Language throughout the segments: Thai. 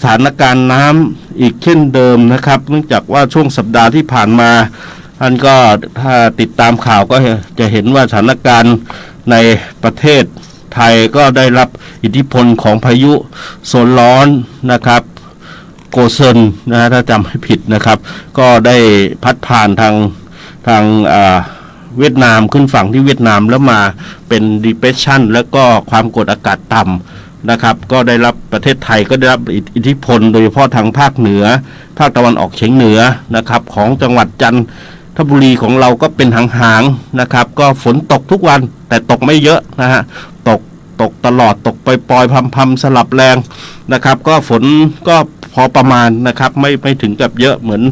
สถานการณ์น้ำอีกเช่นเดิมนะครับ เนื่องจากว่าช่วงสัปดาห์ที่ผ่านมาท่านก็ถ้าติดตามข่าวก็จะเห็นว่าสถานการณ์ในประเทศไทยก็ได้รับอิทธิพลของพายุโซนร้อนนะครับโกเซนนะฮะถ้าจำไม่ผิดนะครับ ก็ได้พัดผ่านทางทางเวียดนามขึ้นฝั่งที่เวียดนามแล้วมาเป็น depression แล้วก็ความกดอากาศต่ำ นะครับ ก็ได้รับประเทศไทยก็ได้รับอิทธิพล โดยเฉพาะทางภาคเหนือ ภาคตะวันออกเฉียงเหนือนะครับ ของจังหวัดจันทบุรีของเราก็เป็นหางๆนะครับ ก็ฝนตกทุกวันแต่ตกไม่เยอะนะฮะตกตกตลอดตกไปปล่อยๆพำๆสลับแรงนะครับ ก็ฝนก็พอประมาณนะครับไม่ไม่ถึงกับเยอะเหมือน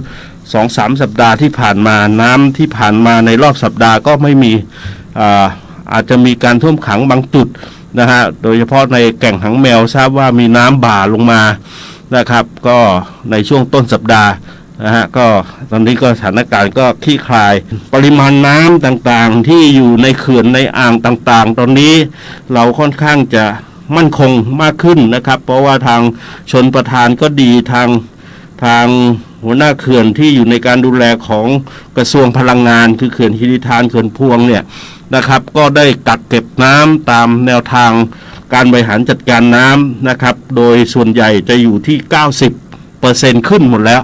สองสามสัปดาห์ที่ผ่านมาน้ำที่ผ่านมาในรอบสัปดาห์ก็ไม่มีอ่า อาจจะมีการท่วมขังบางจุดนะฮะโดยเฉพาะในแก่งหางแมวทราบว่ามีน้ำบ่าลงมานะครับ ก็ในช่วงต้นสัปดาห์นะฮะก็ตอนนี้ก็สถานการณ์ก็คลี่คลาย ปริมาณน้ำต่างๆ ที่อยู่ในเขื่อนในอ่างต่างๆ ตอนนี้เราค่อนข้างจะมั่นคงมากขึ้นนะครับ เพราะว่าทางชนประธานก็ดีทางทางหัวหน้าเขื่อนที่อยู่ในการดูแลของกระทรวงพลังงาน คือเขื่อนฮิริทานเขื่อนพวงเนี่ย นะครับ ก็ได้กักเก็บน้ำตามแนวทางการบริหารจัดการน้ำนะครับ โดยส่วนใหญ่จะอยู่ที่ 90เปอร์เซ็นต์ขึ้นหมดแล้ว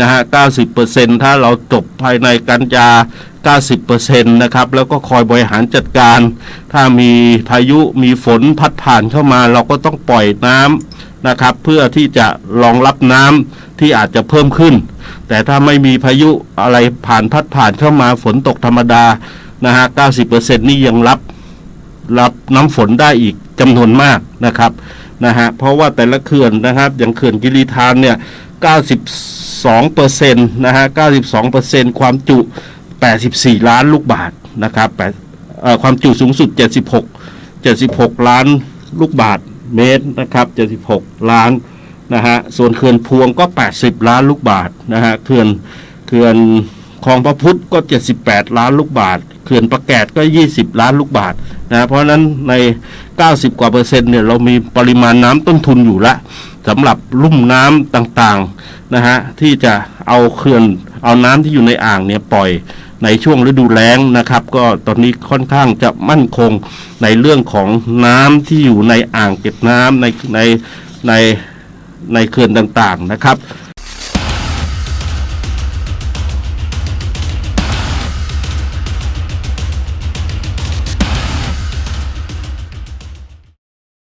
นะฮะ 90เปอร์เซ็นต์ถ้าเราจบภายในกันยา 90เปอร์เซ็นต์นะครับ แล้วก็คอยบริหารจัดการ ถ้ามีพายุมีฝนพัดผ่านเข้ามา เราก็ต้องปล่อยน้ำนะครับ เพื่อที่จะรองรับน้ำที่อาจจะเพิ่มขึ้น แต่ถ้าไม่มีพายุอะไรผ่านพัดผ่านเข้ามาฝนตกธรรมดา นะฮะ 90%นี่ยังรับรับน้ำฝนได้อีกจำนวนมากนะครับนะฮะ เพราะว่าแต่ละเขื่อนนะครับ อย่างเขื่อนกิริธานเนี่ย 92เปอร์เซ็นะฮะ 92เปอร์เซ็นต์ความจุ 84 ล้านลูกบาทนะครับแต่ความจุสูงสุด 76 76 ล้านลูกบาทเมตรนะครับ 76 ล้านนะฮะ ส่วนเขื่อนพวงก็ 80 ล้านลูกบาทนะฮะ เขื่อน เขื่อน คลองพระพุทธก็ 78 ล้านลูกบาทเขื่อนประแกดก็ 20 ล้านลูกบาทนะเพราะฉะนั้นใน 90 กว่าเปอร์เซ็นต์เนี่ยเรามีปริมาณน้ำต้นทุนอยู่ละสำหรับลุ่มน้ำต่างๆนะฮะที่จะเอาเขื่อนเอาน้ำที่อยู่ในอ่างเนี่ยปล่อยในช่วงฤดูแล้งนะครับ ก็ตอนนี้ค่อนข้างจะมั่นคงในเรื่องของน้ำที่อยู่ในอ่างเก็บน้ำในในในในเขื่อนต่างๆนะครับ